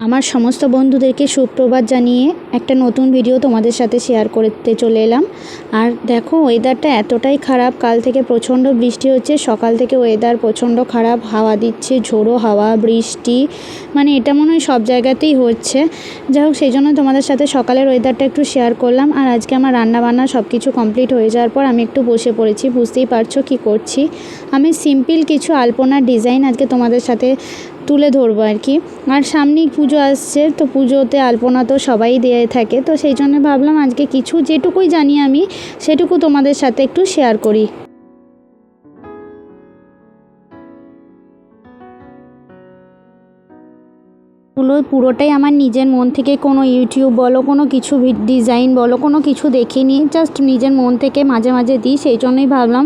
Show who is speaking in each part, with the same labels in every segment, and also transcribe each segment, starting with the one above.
Speaker 1: আমার সমস্ত বন্ধুদেরকে সুপ্রভাত জানিয়ে একটা নতুন ভিডিও তোমাদের সাথে শেয়ার করতে চলে এলাম। আর দেখো ওয়েদারটা এতটাই খারাপ, কাল থেকে প্রচণ্ড বৃষ্টি হচ্ছে, সকাল থেকে ওয়েদার প্রচণ্ড খারাপ, হাওয়া দিচ্ছে, ঝোড়ো হাওয়া, বৃষ্টি মানে এটা মনে হয় সব জায়গাতেই হচ্ছে। যাই হোক, সেই জন্য তোমাদের সাথে সকালের ওয়েদারটা একটু শেয়ার করলাম। আর আজকে আমার রান্নাবান্না সব কিছু কমপ্লিট হয়ে যাওয়ার পর আমি একটু বসে পড়েছি, বুঝতেই পারছ কি করছি। আমি সিম্পল কিছু আলপনার ডিজাইন আজকে তোমাদের সাথে তুলে ধরবো আর কি। আর সামনেই পুজো আসছে, তো পুজোতে আলপনা তো সবাই দিয়ে থাকে, তো সেই জন্য ভাবলাম আজকে কিছু যেটুকুই জানি আমি, সেটুকু তোমাদের সাথে একটু শেয়ার করি। গুলো পুরোটাই আমার নিজের মন থেকে কোনো ইউটিউব বলো, কোনো কিছু ডিজাইন বলো, কোনো কিছু দেখিনি জাস্ট নিজের মন থেকে মাঝে মাঝে দিই, সেই জন্যই ভাবলাম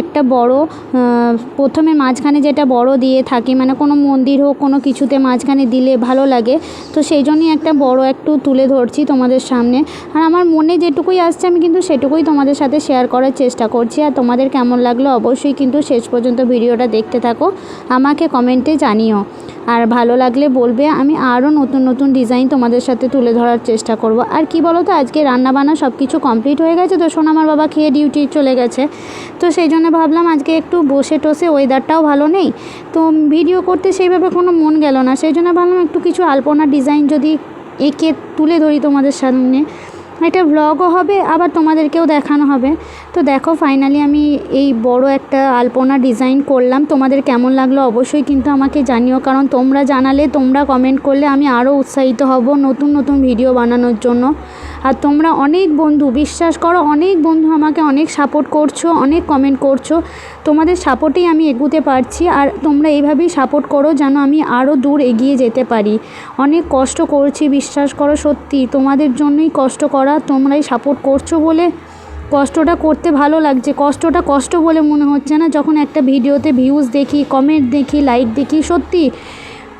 Speaker 1: একটা বড় প্রথমে মাঝখানে যেটা বড় দিয়ে থাকি মানে কোনো মন্দির হোক, কোনো কিছুতে মাঝখানে দিলে ভালো লাগে। তো সেই জন্যই একটা বড় একটু তুলে ধরছি তোমাদের সামনে। আর আমার মনে যেটুকুই আসছে, আমি কিন্তু সেটুকুই তোমাদের সাথে শেয়ার করার চেষ্টা করছি। আর তোমাদের কেমন লাগল অবশ্যই কিন্তু শেষ পর্যন্ত ভিডিওটা দেখতে থাকো। আমাকে কমেন্টে জানিও। আর ভালো লাগলে বলবে, আমি আরও নতুন নতুন ডিজাইন তোমাদের সাথে তুলে ধরার চেষ্টা করব। আর কি বলো তো, আজকে রান্নাবান্না সব কিছু কমপ্লিট হয়ে গেছে? তো শোনো আমার বাবা খেয়ে ডিউটি চলে গেছে। তো সেই জন্য ভাবলাম আজকে একটু বসে টসে ওয়েদারটাও ভালো নেই। তো ভিডিও করতে সেইভাবে কোনো মন গেল না। সেই জন্য ভাবলাম একটু কিছু আলপনা ডিজাইন যদি এঁকে তুলে ধরি তোমাদের সামনে। এটা ভ্লগও হবে, আবার তোমাদেরকেও দেখানো হবে। তো দেখো ফাইনালি আমি এই বড় একটা আলপনা ডিজাইন করলাম। তোমাদের কেমন লাগল অবশ্যই কিন্তু আমাকে জানিও, কারণ তোমরা জানালে, তোমরা কমেন্ট করলে আমি আরও উৎসাহিত হব নতুন নতুন ভিডিও বানানোর জন্য। আর তোমরা অনেক বন্ধু, বিশ্বাস করো, অনেক বন্ধু আমাকে অনেক সাপোর্ট করছ, অনেক কমেন্ট করছ। তোমাদের সাপোর্টেই আমি এগোতে পারছি, আর তোমরা এইভাবেই সাপোর্ট করো যেন আমি আরও দূর এগিয়ে যেতে পারি। অনেক কষ্ট করছি, বিশ্বাস করো, সত্যি। তোমাদের জন্যই কষ্ট করা তোমরাই সাপোর্ট করছ বলে কষ্টটা করতে ভালো লাগছে। কষ্টটা কষ্ট বলে মনে হচ্ছে না। যখন একটা ভিডিওতে ভিউজ দেখি কমেন্ট দেখি লাইক দেখি, সত্যি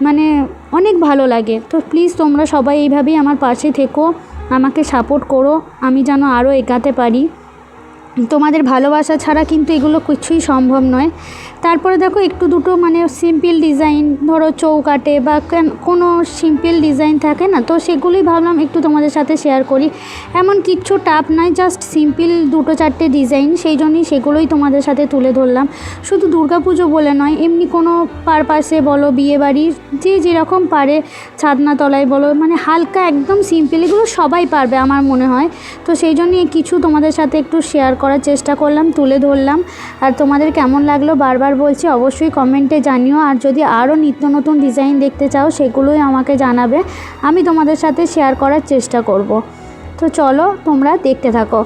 Speaker 1: মানে অনেক ভালো লাগে। তো প্লিজ তোমরা সবাই এইভাবেই আমার পাশে থেকো, আমাকে সাপোর্ট করো। আমি যেন আরও এগাতে পারি। তোমাদের ভালোবাসা ছাড়া কিন্তু এগুলো কিছুই সম্ভব নয়। তারপরে দেখো একটু দুটো মানে সিম্পল ডিজাইন ধরো চৌকাটে বা কেন- সিম্পল ডিজাইন থাকে না, তো সেগুলোই ভাবলাম একটু তোমাদের সাথে শেয়ার করি। এমন কিচ্ছু টাপ নাই জাস্ট সিম্পল দুটো চারটে ডিজাইন সেই জন্যই সেগুলোই তোমাদের সাথে তুলে ধরলাম। শুধু দুর্গাপুজো বলে নয়, এমনি কোনো পারপাসে বলো বিয়েবাড়ির যে যেরকম পারে ছাদনা তলায় বলো মানে হালকা একদম সিম্পল এগুলো সবাই পারবে আমার মনে হয়। তো সেই জন্যই কিছু তোমাদের সাথে একটু শেয়ার করার চেষ্টা করলাম, তুলে ধরলাম। আর তোমাদের কেমন লাগল বারবার বলছি, অবশ্যই কমেন্টে জানিও। আর যদি আরও নিত্য নতুন ডিজাইন দেখতে চাও, সেগুলোই আমাকে জানাবে। আমি তোমাদের সাথে শেয়ার করার চেষ্টা করব। তো চলো, তোমরা দেখতে থাকো।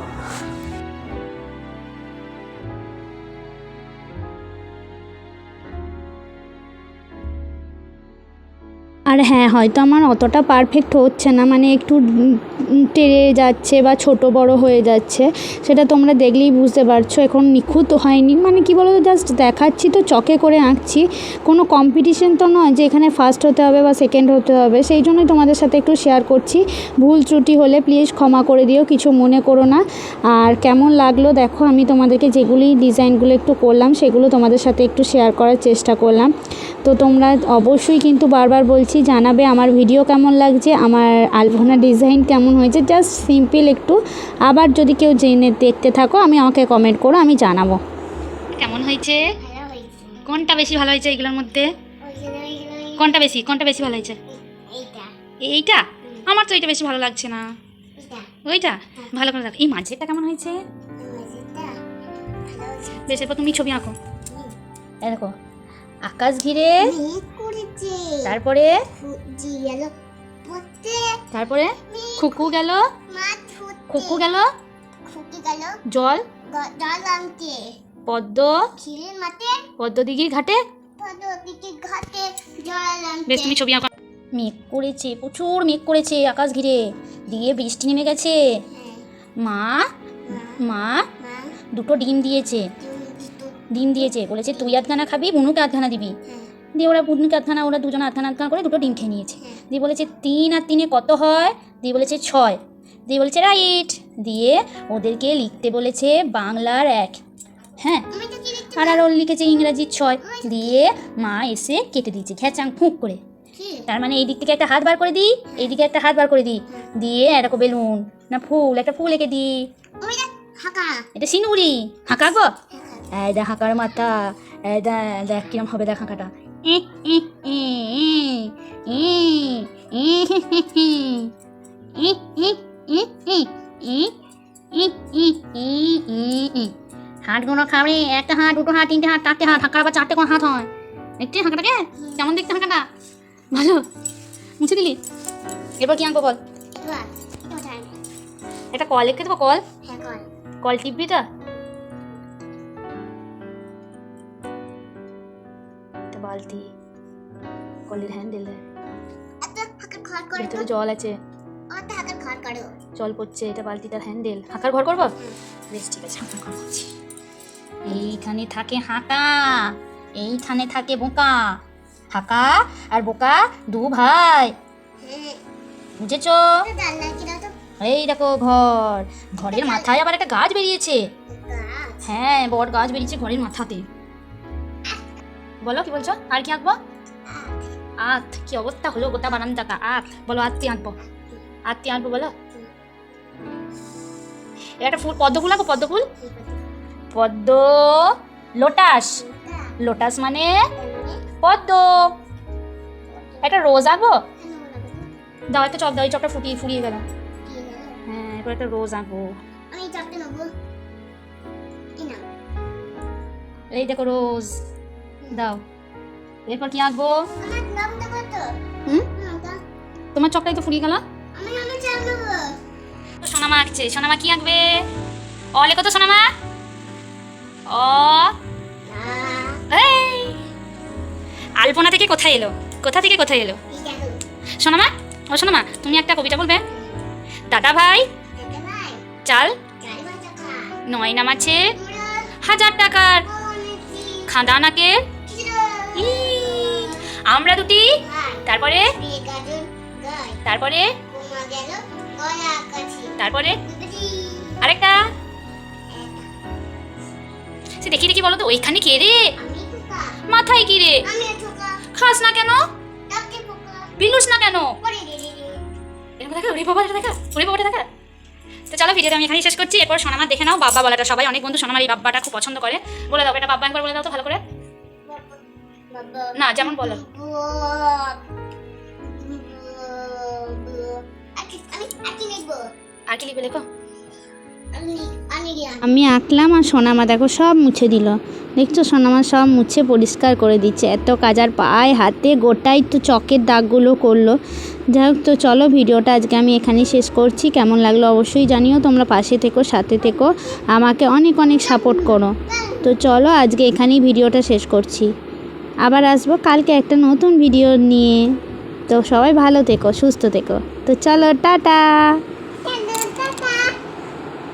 Speaker 1: আর হ্যাঁ হয়তো আমার অতটা পারফেক্ট হচ্ছে না মানে একটু টেরে যাচ্ছে বা ছোট বড় হয়ে যাচ্ছে, সেটা তোমরা দেখলেই বুঝতে পারছ। এখন নিখুঁত হয়নি মানে কি বলো জাস্ট দেখাচ্ছি তো, চকে করে আঁকছি। কোনো কম্পিটিশন তো নয় যে এখানে ফার্স্ট হতে হবে বা সেকেন্ড হতে হবে, সেই জন্যই তোমাদের সাথে একটু শেয়ার করছি। ভুল ত্রুটি হলে প্লিজ ক্ষমা করে দিও, কিছু মনে করো না। আর কেমন লাগল, দেখো, আমি তোমাদেরকে যেগুলি ডিজাইনগুলো একটু করলাম, সেগুলো তোমাদের সাথে একটু শেয়ার করার চেষ্টা করলাম। তো তোমরা অবশ্যই কিন্তু বারবার বলছি জানাবে আমার ভিডিও কেমন লাগছে আমার আলপনা ডিজাইন কেমন হয়েছে জাস্ট সিম্পল একটু। আবার যদি কেউ জেনে দেখতে থাকো আমি আমাকে কমেন্ট করো আমি জানাব।
Speaker 2: কেমন হয়েছে? কোনটা বেশি ভালো হয়েছে এগুলোর মধ্যে? কোনটা বেশি? কোনটা বেশি ভালো হয়েছে?
Speaker 3: এইটা।
Speaker 2: আমার তো এইটা বেশি ভালো লাগছে না। ওইটা? ভালো করে দেখ। এই মাঝেরটা কেমন হয়েছে? বেশ এরপর তুমি ছবি আঁকো। দেখো আকাশ ঘিরে। তারপরে? তারপরে? খুকু গেল। খুকু গেল। জল। পদ্ম। পদ্ম দিঘির ঘাটে। বেশ তুমি ছবি আঁকো। মেঘ করেছে প্রচুর মেঘ করেছে আকাশ ঘিরে। দিয়ে বৃষ্টি নেমে গেছে।
Speaker 3: হ্যাঁ,
Speaker 2: মা মা। দুটো ডিম দিয়েছে। ডিম দিয়েছে। বলেছে তুই আধখানা খাবি বুনুকে আধখানা দিবি।
Speaker 3: হ্যাঁ।
Speaker 2: দিয়ে ওরা বুনুকে আধখানা ওরা দুজন আধখানা আধখানা করে দুটো ডিম খেয়ে নিয়েছে।
Speaker 3: হ্যাঁ।
Speaker 2: দিয়ে বলেছে তিন আর তিনে কত হয়? দিয়ে বলেছে ছয়। দিয়ে বলেছে রাইট। দিয়ে ওদেরকে লিখতে বলেছে বাংলার এক। হ্যাঁ। আর আর ওর লিখেছে ইংরাজির ছয়। দিয়ে মা এসে কেটে দিয়েছে ঘ্যাচাং ফুঁক করে। তার মানে এই দিক থেকে একটা হাত বার করে দিই এই দিকে একটা হাত বার করে দিই। দিয়ে এরকম বেলুন না ফুল একটা ফুল এঁকে দিই। এটা সিনুরি হাঁকা গো? দেখা কার মাথা দেখ কিরম হবে দেখা কাটা হাটগুলো খাবে একটা হাট দুটো হাট তিনটে হাট চারটে হাট হাঁকার বা চারটে কোনো হাত হয় দেখতে হাঁকাটাকে কেমন দেখতে হাঁকাটা ভালো মুছে দিলি এরপর কি আনব বল একটা কল রেখে দেবো কল কল টিপবি তো বালতি কলের হ্যান্ডেল ভেতরে জল আছে জল পড়ছে এটা বালতিটার হ্যান্ডেল হাঁকার ঘর করব বেশ ঠিক আছে হাঁকার ঘর করছি এইখানে থাকে হাঁকা এইখানে থাকে বোকা হাঁকা আর বোকা দু ভাই বুঝেছ এই দেখো ঘর ঘরের মাথায় আবার একটা গাছ বেরিয়েছে হ্যাঁ বট গাছ বেরিয়েছে ঘরের মাথাতে বলো কি বলছো? আর কি আঁকবো? আত। কি অবস্থা হলো গোটা বানান টাকা আত। বলো আত্মি আঁকবো? আত্মি আঁকবো বলো? একটা ফুল পদ্ম ফুল আঁকো পদ্ম ফুল? পদ্ম লোটাস। লোটাস মানে পদ্ম। একটা রোজ আঁকবো? দাও একটা চক দাও এই চকটা ফুটিয়ে ফুরিয়ে গেল। হ্যাঁ এরপর একটা রোজ আঁকবো।
Speaker 3: এই
Speaker 2: দেখো রোজ। দাও। এরপর কি আঁকবো? হুম? তোমার চকটাই তো ফুরিয়ে গেল। সোনামা আঁকছে। সোনামা কি আঁকবে? অ লেখো তো সোনামা। অ। আলপনা থেকে কোথায় এলো? কোথা থেকে কোথায় এলো? সোনামা? ও সোনামা তুমি একটা কবিতা বলবে? দাদা ভাই? চাল? নয় নামাচ্ছে
Speaker 3: পুরো
Speaker 2: হাজার টাকার।
Speaker 3: অনেকটি
Speaker 2: খাঁদা নাকে
Speaker 3: কিরো
Speaker 2: ই, আমরা দুটি তারপরে? তারপরে? তারপরে? আরেকটা। সে দেখি দেখি বলো তো ওইখানে কে রে? মাথায় কি রে? খাস না কেন? বিলুস না কেন? এরকম দেখা ওরে বাবা দেখা ওরে বাবা এটা দেখা। তো চলো ভিডিওটা আমি এখানেই শেষ করছি। এরপর সোনামা দেখে নাও বাবা বলাটা সবাই। অনেক বন্ধু সোনামার এই বাব্বাটা খুব পছন্দ করে। বলে দাও এটা বাব্বা একবার বলে দাও তো ভালো করে।
Speaker 3: বাবা
Speaker 2: না, যেমন বলো। আর কি লিখবে লেখো?
Speaker 1: আমি আঁকলাম আর সোনামা দেখো সব মুছে দিল। দেখছ, সোনামা সব মুছে পরিষ্কার করে দিচ্ছে। এত কাজার পায়ে হাতে গোটাই তো চকের দাগগুলো করল। যাই হোক, তো চলো ভিডিওটা আজকে আমি এখানেই শেষ করছি। কেমন লাগল অবশ্যই জানিও, তোমরা পাশে থেকো, সাথে থেকো। আমাকে অনেক অনেক সাপোর্ট করো। তো চলো আজকে এখানেই ভিডিওটা শেষ করছি। আবার আসব কালকে একটা নতুন ভিডিও নিয়ে। তো সবাই ভালো থেকো, সুস্থ থেকো। তো চলো, টাটা!